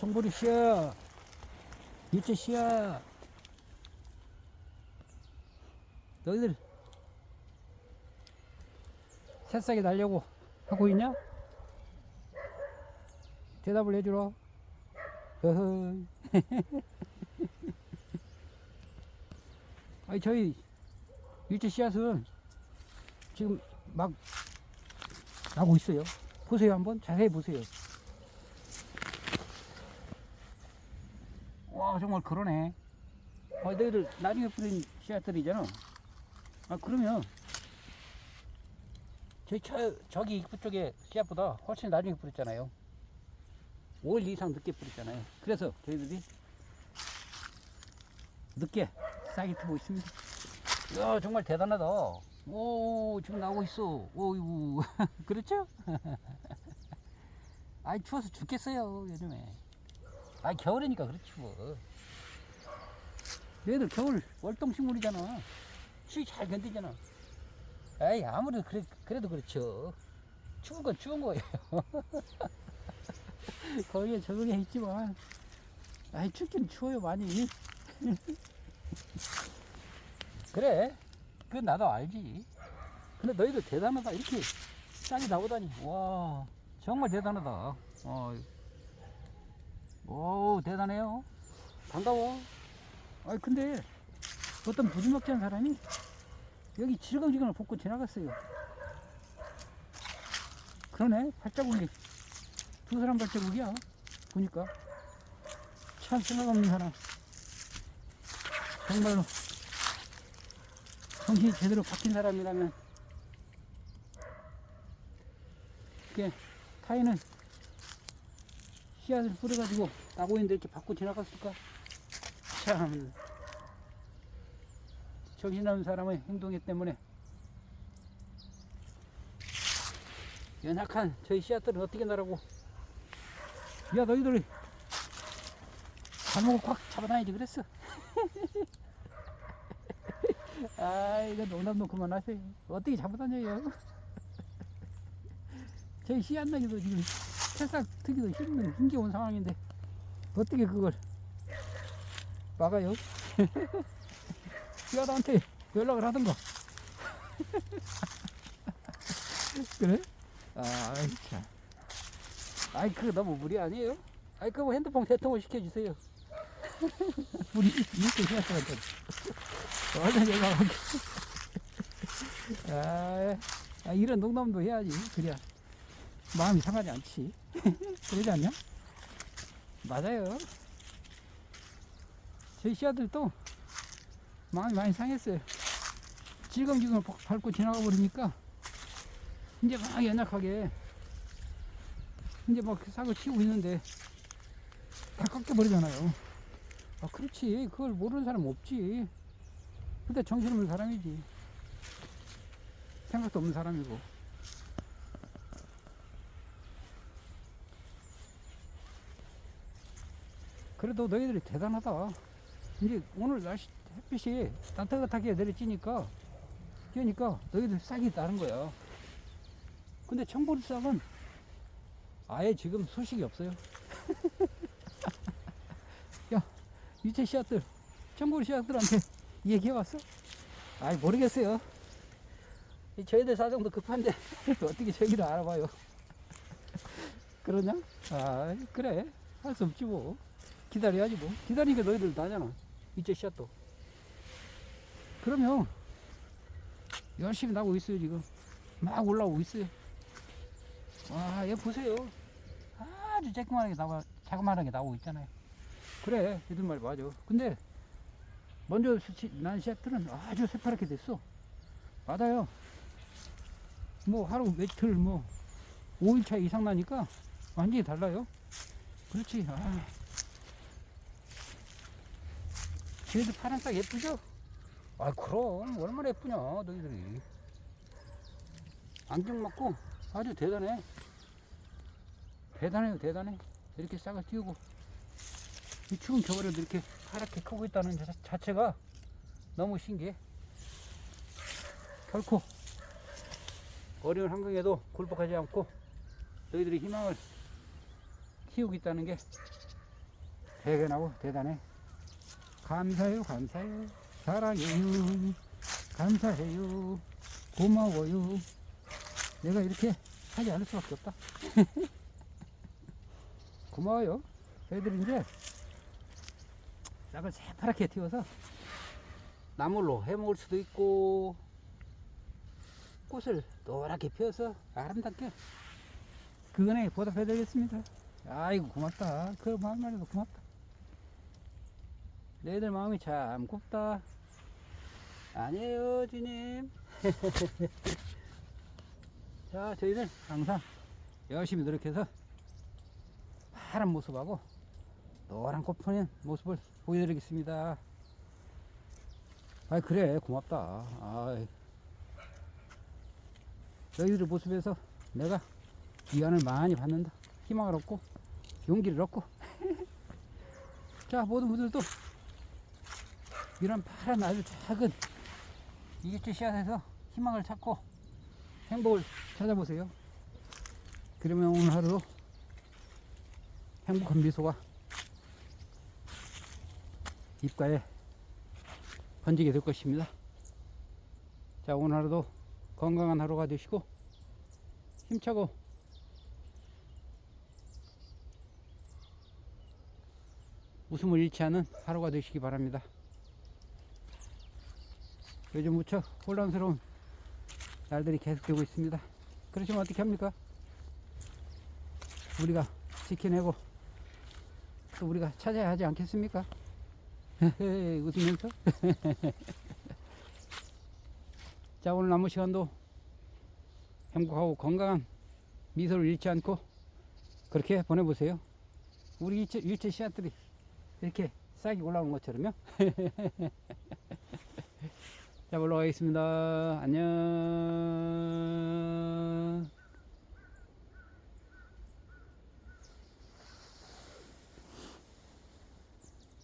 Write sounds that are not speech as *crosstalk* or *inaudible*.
청보리 씨야. 일제 씨야. 너희들 새싹이 날려고 하고 있냐? 대답을. 어허. *laughs* 아니 저희 일제 씨앗은 지금 막 나고 있어요. 보세요 한번 자세히 보세요. 정말 그러네. 아 너희들 나중에 뿌린 씨앗들이잖아. 아 그러면 저희 저, 저기 입구 쪽에 씨앗보다 훨씬 나중에 뿌렸잖아요. 5일 이상 늦게 뿌렸잖아요. 그래서 저희들이 늦게 싹이 트고 있습니다. 야 정말 대단하다. 오 지금 나오고 있어. 오이구 *laughs* 그렇죠? *laughs* 아이 추워서 죽겠어요 요즘에. 아이 겨울이니까 그렇지 뭐. 얘들 겨울 월동식물이잖아. 추위 잘 견디잖아. 에이 아무래도 그래, 그래도 그렇죠. 추운 건 추운 거예요. *laughs* 거기에 적응해 있지만 아이 춥긴 추워요 많이. *laughs* 그래. 그 나도 알지. 근데 너희들 대단하다. 이렇게 싹이 나오다니. 와, 정말 대단하다. 어, 오, 대단해요. 반가워. 아니, 근데 어떤 부지막지한 사람이 여기 질겅질겅을 벗고 지나갔어요. 그러네. 발자국이. 두 사람 발자국이야. 보니까. 참 생각 없는 사람. 정말로. 정신이 제대로 박힌 사람이라면 그게 타이는 씨앗을 뿌려가지고 있는데 이렇게 받고 지나갔을까? 참 정신없는 사람의 행동 때문에 연약한 저희 씨앗들은 어떻게 나라고 야 너희들이 발목을 꽉 잡아다니지 그랬어 *laughs* 아, 이거 농담도 그만하세요. 어떻게 잡아다녀요? *laughs* 저희 씨앗 나기도 지금 새싹 트기도 힘든, 힘겨운 상황인데, 어떻게 그걸 막아요? *laughs* 씨앗한테 연락을 하던가. *laughs* 그래? 아이, 참. 아이, 그거 너무 무리 아니에요? 아이, 그거 핸드폰 개통을 시켜주세요. 우리 이렇게 씨앗한테. 얼른 연락하게. 아, 아, 이런 농담도 해야지. 그래야 마음이 상하지 않지. *laughs* 그러지 않냐? 맞아요. 저희 씨앗들도 마음이 많이 상했어요. 질겅질겅 밟고 지나가 버리니까 이제 막 연약하게 이제 막 사고 치고 있는데 다 깎여 버리잖아요. 아, 그렇지. 그걸 모르는 사람 없지. 근데 정신없는 사람이지. 생각도 없는 사람이고. 그래도 너희들이 대단하다. 이제 오늘 날씨 햇빛이 따뜻하게 내려지니까, 그러니까 너희들 싹이 나는 거야. 근데 청보리 싹은 아예 지금 소식이 없어요. *laughs* 야, 유채 씨앗들, 청보리 씨앗들한테 얘기해봤어? 아이 모르겠어요. 이 저희들 사정도 급한데 *laughs* 어떻게 저기를 알아봐요? *laughs* 그러냐? 아 그래 할 수 없지 뭐 기다려야지 뭐 기다리니까 너희들 나잖아 이제 씨앗도 그러면 열심히 나고 있어요 지금 막 올라오고 있어요 와 얘 보세요 아주 쬐끄만하게 나와 자그만하게 나오고 있잖아요 그래 얘들 말 맞아 근데 먼저 시- 난 씨앗들은 아주 새파랗게 됐어. 맞아요. 뭐 하루 며칠 뭐 5일차 이상 나니까 완전히 달라요. 그렇지. 아. 쟤도 파란색 예쁘죠? 아 그럼 얼마나 예쁘냐 너희들이. 안경 맞고 아주 대단해. 대단해요 대단해. 이렇게 싹을 띄우고 이 추운 겨울에도 이렇게 파랗게 크고 있다는 자- 자체가 너무 신기해. 결코 어려운 환경에도 굴복하지 않고 너희들이 희망을 키우고 있다는 게 대견하고 대단해. 감사해요, 감사해요. 사랑해요. 감사해요. 고마워요. 내가 이렇게 하지 않을 수밖에 없다. *laughs* 고마워요. 애들이 이제 싹을 새파랗게 튀어서 나물로 해 먹을 수도 있고 꽃을 노랗게 피워서 아름답게 그거에 보답해 드리겠습니다. 아이고 고맙다. 그 마음만해도 고맙다. 너희들 마음이 참 곱다. 아니에요, 주님. *laughs* 자, 저희들 항상 열심히 노력해서 파란 모습하고 노란 꽃 피는 모습을 보여드리겠습니다. 아 그래 고맙다. 아 너희들 모습에서 내가 위안을 많이 받는다. 희망을 얻고 용기를 얻고 *laughs* 자 모든 분들도 이런 파란 아주 작은 이집트 씨앗에서 희망을 찾고 행복을 찾아보세요. 그러면 오늘 하루도 행복한 미소가 입가에 번지게 될 것입니다. 자, 오늘 하루도 건강한 하루가 되시고 힘차고 웃음을 잃지 않은 하루가 되시기 바랍니다. 요즘 무척 혼란스러운 날들이 계속되고 있습니다. 그러시면 어떻게 합니까? 우리가 지켜내고 또 우리가 찾아야 하지 않겠습니까? *laughs* 웃으면서 *laughs* 자 오늘 남은 시간도 행복하고 건강한 미소를 잃지 않고 그렇게 보내보세요 우리 일체, 일체 씨앗들이 이렇게 싹이 올라오는 것처럼요 *laughs* 자, 올라가겠습니다. 안녕.